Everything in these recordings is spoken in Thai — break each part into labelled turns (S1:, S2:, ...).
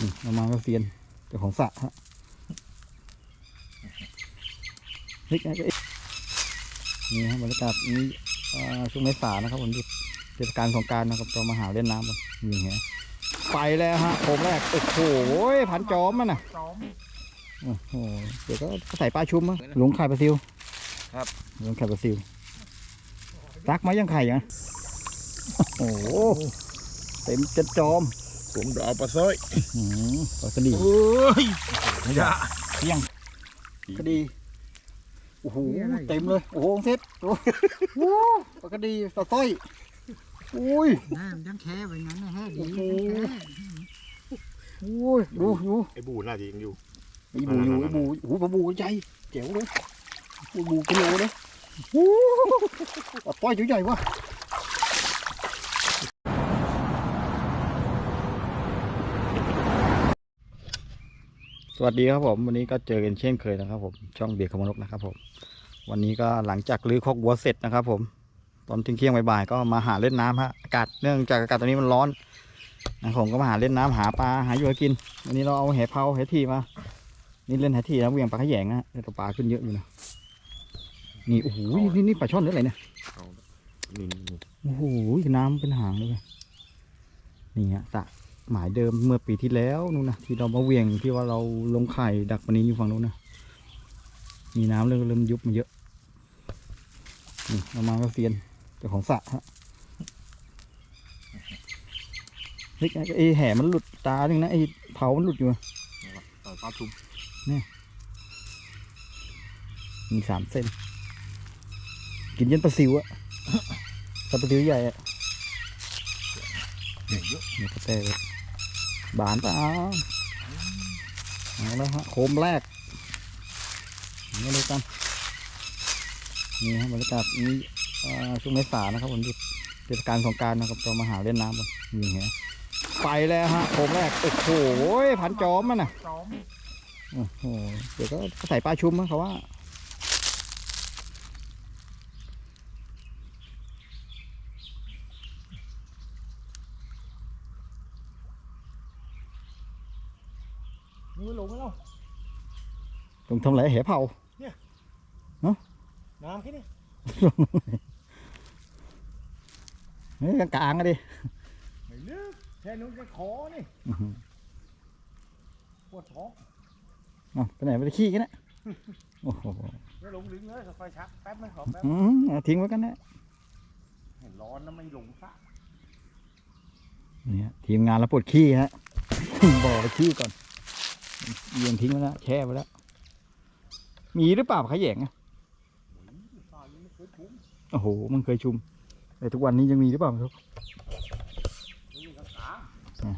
S1: นี่เรามาณก็เซียนเจ้าของสระฮะนี่ฮะบรรยากาศนี้ช่วงเมษานะครับผมหยุดเทศกาลสงการนะครับเรามาหาเล่นน้ำกันนี่ฮะไปแล้วฮะโคมแรกโอ้โหพันจอมมันน่ะ
S2: จอม
S1: โอ้โหเดี๋ยวก็ใส่ปลาชุมมั้งหลงไข่ปลาซิว
S2: ครับ
S1: หลงไข่ปลาซิวรักไหมยังไข่ยังโอ้โหเต็มจะจอม
S2: ผมดอกปลาสร้อย
S1: อืมปลากระดี
S2: โอ้ยอย่า
S1: เที่ยงกระดีโอ้โหเต็มเลยโอ้โหเซ็ตโอ้โหปลากระดีปลาสร้อยอุ้ย
S3: น้ำยังแค่ไว้งั้นนะฮะดี
S1: โอ้โห
S3: ยังแค่
S1: อุ้ยดูดู
S2: ไอ้บูน่าจะยังอยู่
S1: ไอ้บูอยู่ไอ้บูโอ้โหปลาบูใหญ่เจ๋วเลยโอ้โหบูกิโลเลยโอ้โหปลาสร้อยตัวใหญ่วะ สวัสดีครับผมวันนี้ก็เจอกันเช่นเคยนะครับผมช่องเบียร์ขมนกนะครับผม วันนี้ก็หลังจากลื้อคอกวัวเสร็จนะครับ ผม ตอนเที่ยงๆบ่ายๆก็มาหาเล่นน้ำฮะอากาศเนื่องจากอากาศตอนนี้มันร้อนนะผมก็มาหาเล่นน้ำหาปลาหาอยู่ให้กิน วันนี้เราเอาแหเผาแหทีมานี่เล่นแหทีนะเหวียงปลาขยงนะแต่ตัวปลาขึ้นเยอะอยู่นะนี่โอ้โหนี่นี่ปลาช่อนหรืออะไรเนี่ย
S2: นี่นี่
S1: โอ้โหน้ำเป็นหางเลยเว้ยนี่ฮะสระ หมายเดิมเมื่อปีที่แล้วนู่นนะที่เรามาเหวียงที่ว่าเราลงไข่ดักปลานี้อยู่ฝั่งนู้นนะมีน้ำเริ่มเริ่มยุบมาเยอะนี่เรามาก็เซียนเจ้าของสระฮะเฮ้ยไอ้ไอ้แห่มันหลุดตาหนึ่งนะไอ้เผามันหลุดอยู่อะ
S2: ต่อยปลาชุม
S1: มีสามเส้น กินยันปลาซิวอะปลาซิวใหญ่อะ
S2: เก่งเยอะ
S1: นี่กระเตเลย บานเปล่าเอาแล้วฮะโคมแรกนี่เลยกันนี่ฮะบรรยากาศนี้อ่าช่วงเมษานะครับผมหยุดเทศกาลสงกรารนะครับเรามาหาเล่นน้ำกันนี่ฮะไปแล้วฮะโคมแรกโอ้โหพันจอมมันน่ะ
S3: จอม
S1: โอ้โหเดี๋ยวก็ใส่ปลาชุมมั้งเขาว่า
S2: มือลงแล้ว
S1: ตรงทำไรแหเผา
S2: น้ำแค่นี้
S1: เฮ้ยกลางๆอะดิ
S2: ไม่ลึกแค่นู้นแค่คอนี่
S1: อื้อหือ
S2: ปวดท้อง
S1: เอาไปไหนไปขี้กันนะโอ้โห
S2: ไม่ลงลึงเลยค่อยๆชักแป๊บนึงขอแป๊บ
S1: อืมเอาทิ้งไว้กันนะ
S2: เห็นร้อนนะไม่ลงซะ
S1: เนี่ยทีมงานเราปวดขี้ฮะบอกไปขี้ก่อน เยียงทิ้งไว้แล้วแช่ไว้แล้ว มีหรือเปล่าขยงอะ
S2: ตอนนี้ไม่เคยคุ้ม
S1: โอ้โห มันเคยชุม แต่ทุกวันนี้ยังมีหรือเปล่าไม่รู้
S2: นี่กลาง
S1: นะ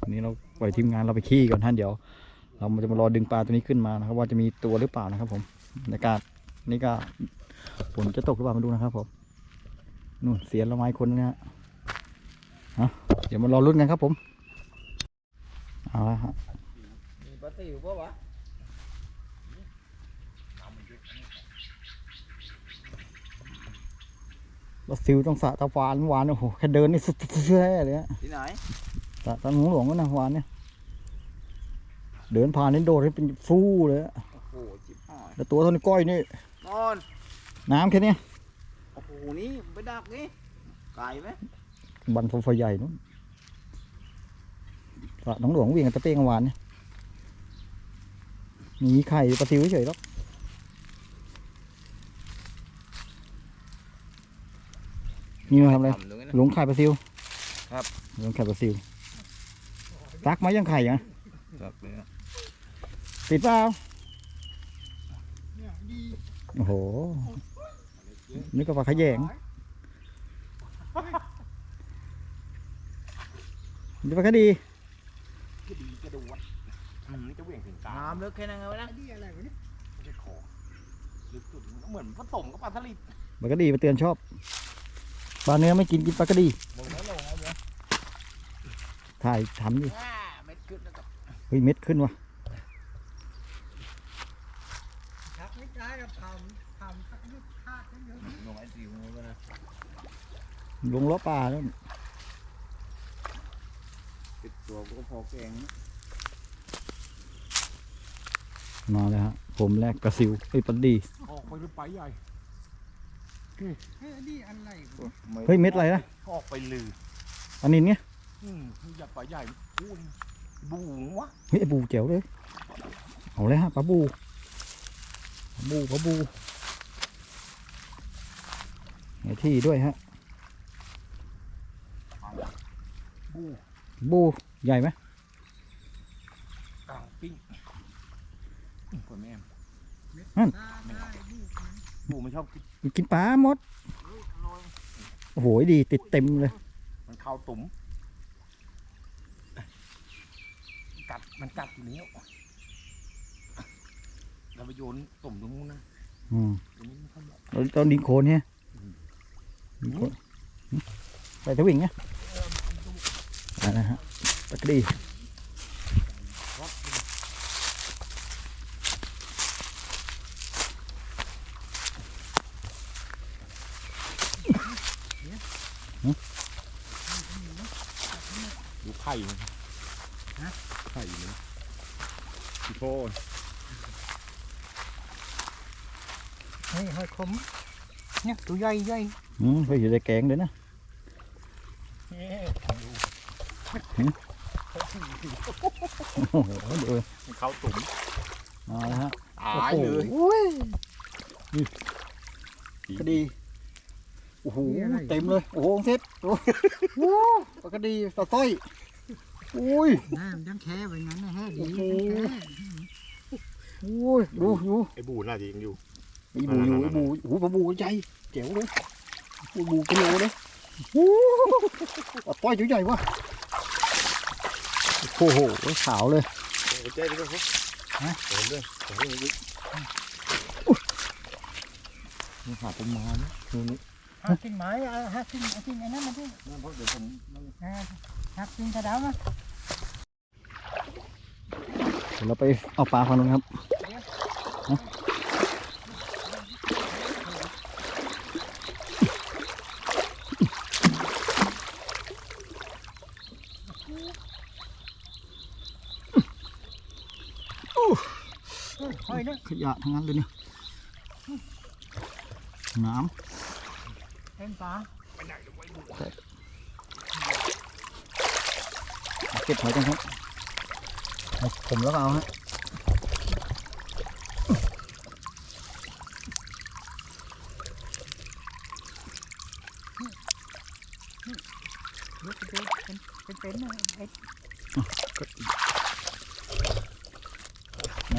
S1: วันนี้เราปล่อยทีมงานเราไปขี้ก่อนท่านเดี๋ยว เราจะมารอดึงปลาตัวนี้ขึ้นมานะครับ ว่าจะมีตัวหรือเปล่านะครับ ผมบรรยากาศนี่ก็ฝนจะตกหรือเปล่ามาดูนะครับผมนู่นเสียนละไม้คนนะฮะฮะเดี๋ยวมารอรุ่นกันครับผม เอาละฮะ
S3: มีปลาติ๋วปะวะ
S1: รถซิลต้องสะตะวานหวานโอ้โหแค่เดินนี่สุดๆเลยฮะ
S3: ที่ไหน
S1: สะตะหงหลวงก็นะหวานเนี่ยเดินผ่านนี่โดดให้เป็นฟู่เลยอะ
S3: โอ้โหจิบหาย
S1: แล้วตัวเท่านี้ก้อยนี่
S3: นอน
S1: น้ำแค่เนี้ย
S3: โอ้โหนี่ไปดักนี่ไก่ไหม
S1: บันโฟไฟใหญ่นู้นสะหนองหลวงวิ่งกับตะเป้งหวานเนี่ย มีไข่ปลาซิวเฉยๆหรอกนี่มาทำอะไร
S3: ทำตรงนี้นะ
S1: หลงไข่ปลาซิว
S3: ครับ
S1: หลงไข่ปลาซิวรักไหมยังไข่ยัง
S3: ดักเลยนะ
S1: ติดเปล่าโอ้โหนี่ก็ปลาขยงนี่ปลาคดี
S2: กระดีกระโดดอืมนี่จะเหวี่ยงถึงกลาง
S3: น้ำลึกแค่นั้นไงวะนะ
S2: ไม่ใช่คอลึกสุดเหมือนผสมกับปลาสลิด
S1: ปลาคดีปลาเตือนชอบปลาเนื้อไม่กินกินปลาคดี
S2: ลงไม่ลงเอาเลย
S1: ถ่ายทำดิ
S3: อ่าเม็ดขึ้นแล้วก็
S1: เฮ้ยเม็ดขึ้นว่ะ
S3: ชักไม่ได้กับทำทำสักนิดพลาดนิดเดียวลงไอ้ติ๋วเลยนะ
S1: ลงล้อปลาแล้ว
S3: ติด
S2: ตัวก็พอแกงนะ
S1: มาแล้วฮะผมแรกกระซิวไอ้ยปัดดี
S2: ออกไปหรือไปใหญ่
S3: เฮ้ยนี่อะไรวะ
S1: เฮ้ยเม็ดอะไรนะ
S2: ออกไปลือ
S1: อันนี้เนี่ย
S2: อืมอย่าไปใหญ่อู้ยบูวะ
S1: เฮ้ยไอ้บูเจ๋วเลยเอาเลยฮะปลาบูปลาบูปลาบูไอ้ที่ด้วยฮะ
S2: บู
S1: บูใหญ่ไหม
S2: กลางปิ้งอืมพ่อแม่
S3: ตาได้ลูกมัน
S2: บูไม่ชอบกิน
S1: มันกินปลาหมด
S3: เฮ้ยอร่อย
S1: โอ้โหดีติดเต็มเลย
S2: มันเข้าตุ่มกัดมันกัดอยู่แล้วเราไปโยนตุ่มตรงนู้นนะ
S1: อืม
S2: ตรงนี้ไม่ค่อยเหมาะ
S1: เราตอนดินโคลนเนี่ยดินโคลนใส่ทวิ่งเนี่ยอะไรนะฮะตะกรี
S2: ดูไข่มันฮะ ไข่มันพี่โพน
S3: เฮ้ยหอยขมเนี่ยตัวใหญ่ใหญ่
S1: อืมเฮ้ยอยู่ในแกงเลยนะ
S3: เอ๊ะ
S1: โอ้โหดู
S2: มันเข้าตุ่ม
S1: มาแล้วฮะ
S2: ตายเลย
S1: โอ้ยนี่กระดีโอ้โหเต็มเลย โอ้โหเซ็ตโอ้โหปลากระดีปลาสร้อย อุ้ย
S3: น้ำยังแค่ไว้งั้นนะฮะดี
S1: โอ้โห
S3: ยังแค่
S1: อุ้ยดูอยู่
S2: ไอ้บูน่าจะยังอยู่
S1: ไอ้บูอยู่ไอ้บูโอ้โหปลาบูใหญ่เจ๋วเลยปลาบูกิโลเลยโอ้โหปลาสร้อยตัวใหญ่วะโอ้โหขาวเลย
S2: เอาเจ๊ไปด้วยครับ
S1: ฮะ
S2: เดินด้วยเดินด้วย
S1: นี่ขาผมมาเนี่ยดูนี่
S3: หักกิ่งไม้เอาหักกิ่งเอากิ่งไอ้นั่นมาดิ
S2: นั่นเพราะเดี๋ยวผมนั่น
S3: อ่าหักกิ่งกระดาวมา
S1: เดี๋ยวเราไปเอาปลาฝั่งนู้นครับนะ
S3: หอยเนี่ย
S1: ขยะทั้งนั้นเลยเนี่ยน้
S3: เป็นปลาำ
S1: เก็บหอยกันครับเอา ผมแล้วเอาฮะ
S3: ลูกเป็นเป็นเป็นเนนะไอ้
S1: ไหน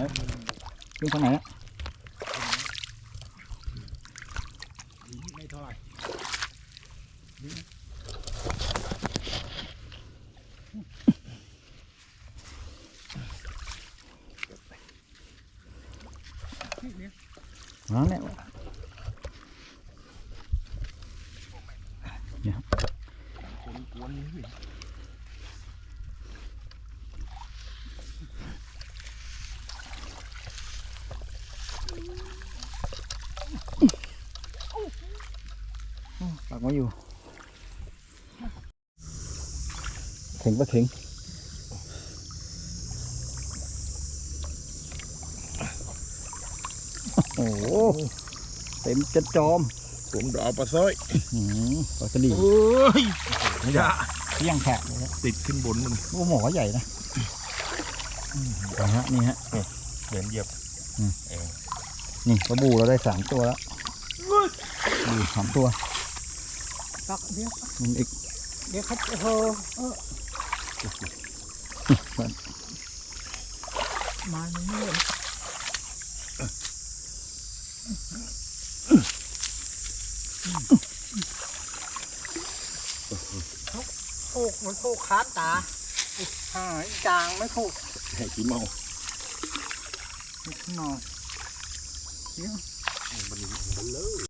S1: ขึ้นฝั่งไหนอะ
S2: ไม่เท่าไหร่
S3: ที่เนี่ย
S1: อ๋อเนี่ย
S2: คนกวนนี่
S1: ปักไว้อยู่เข่งปะเข่งโอ้โหเต็มจะจอม
S2: ผมเอาปลาสร้อย
S1: อืมปลากระดี
S2: โอ้ยอย่า
S1: เที่ยงแขกเลยนะ
S2: ติดขึ้นบนมัน
S1: โอ้หมอใหญ่นะอืมเอาฮะนี่ฮะ
S2: เหมือนเหยียบ
S1: นี่ปลาบูเราได้สามตัวแล้วบูสามตัว
S3: ตักเดี๋ยว
S1: มันอีก
S3: เดี๋ยวเขาจะโหเออมาในนี้เลย ถูกมันถูกค้านตาหายจางไม่ถูก
S2: ให้กี่เมา
S3: หน่อย
S2: มันมันเลย